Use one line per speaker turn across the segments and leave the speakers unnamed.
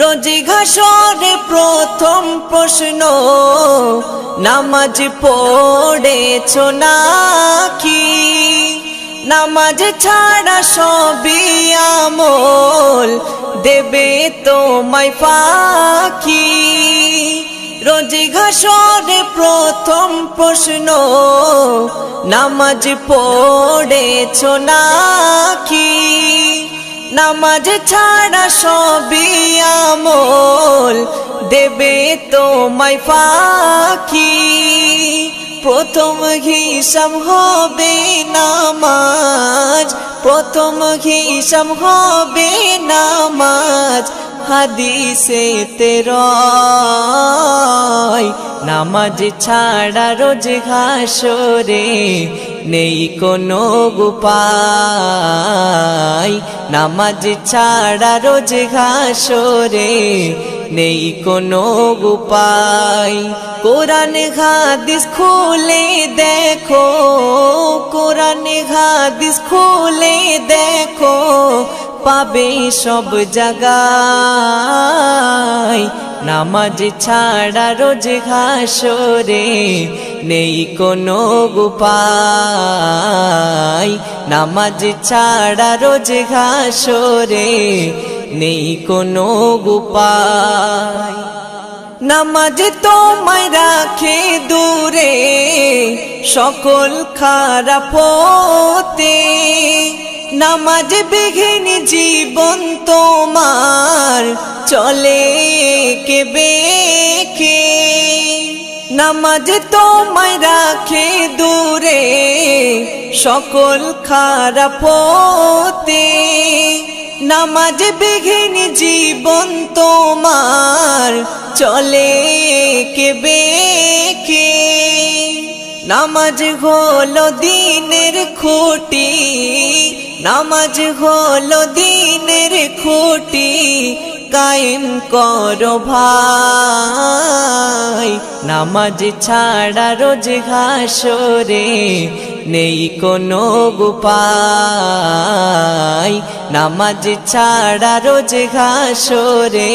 রোজ ঘাসরে প্রথম প্রশ্ন, নামাজ পড়েছ নাকি? নামাজ ছাড়া সবই আমল, দেবে তোমায় পাখি রোজ ঘাসরে প্রথম প্রশ্ন, নামাজ পড়েছ নাকি? নামাজ ছাড়া সবই আমল দেবে তোমায় ফাঁকি। প্রথম হিসাব হবে নামাজ, প্রথম হিসাব হবে নামাজ। হাদিসে তেরয় নামাজ ছাড়া রোজ ঘাসরে নেই কোনো গুপায় নামাজ ছাড়া রোজ ঘাসরে নেই কোনো গুপায় কোরআন হাদিস খুলে দেখো, কোরআন হাদিস খুলে দেখো পাবে সব জায়গায় নামাজ ছাড়া রোজ ঘাসরে নেই কোনো গুপায় নামাজ ছাড়া রোজ ঘাসরে নেই কোনো গুপায় নামাজ তোমায় রাখে দূরে, সকল খারাপ হতে নামাজ বিঘিন জীবন তোমার চলে কে বেকে নামাজ তোমায় রাখে দূরে সকল খারাপ হতে নামাজ বিঘিন জীবন তোমার চলে কে বেকে নামাজ হলো দিনের খুঁটি। নামাজ হলো দিনের খুঁটি, কায়েম করো ভাই। নামাজ ছাড়া রোজ ঘাসরে নেই কোনো গুপায় নামাজ ছাড়া রোজ ঘাসরে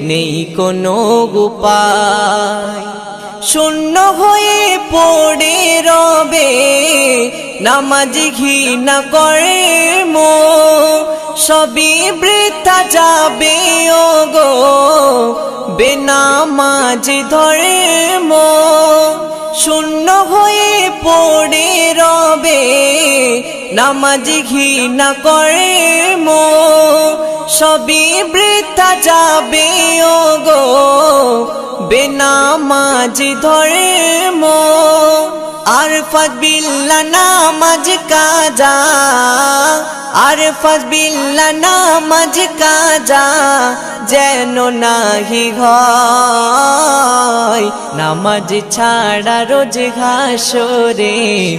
নেই কোনো গুপায় শূন্য হয়ে পড়ে রবে, নামাজ ঘৃণা করে মো। সবই বৃথা যাবে ও গো বেনামাজ ধরে মো। শূন্য হয়ে পড়ে রবে, নামাজ ঘৃণা করে মো। সবই বৃথা যাবে ও গো ধরে মো। আর ফজবিল্লা নামাজ কাজা। আর ফজবিল্লা নামাজ কাজা, যেন নাহি ঘয় নামাজ ছাড়া রোজ ঘাসরে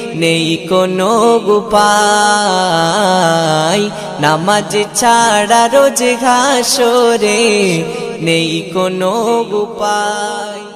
নেই কোনো উপায়। নামাজ ছাড়া রোজ ঘাসরে নেই কোনো উপায়।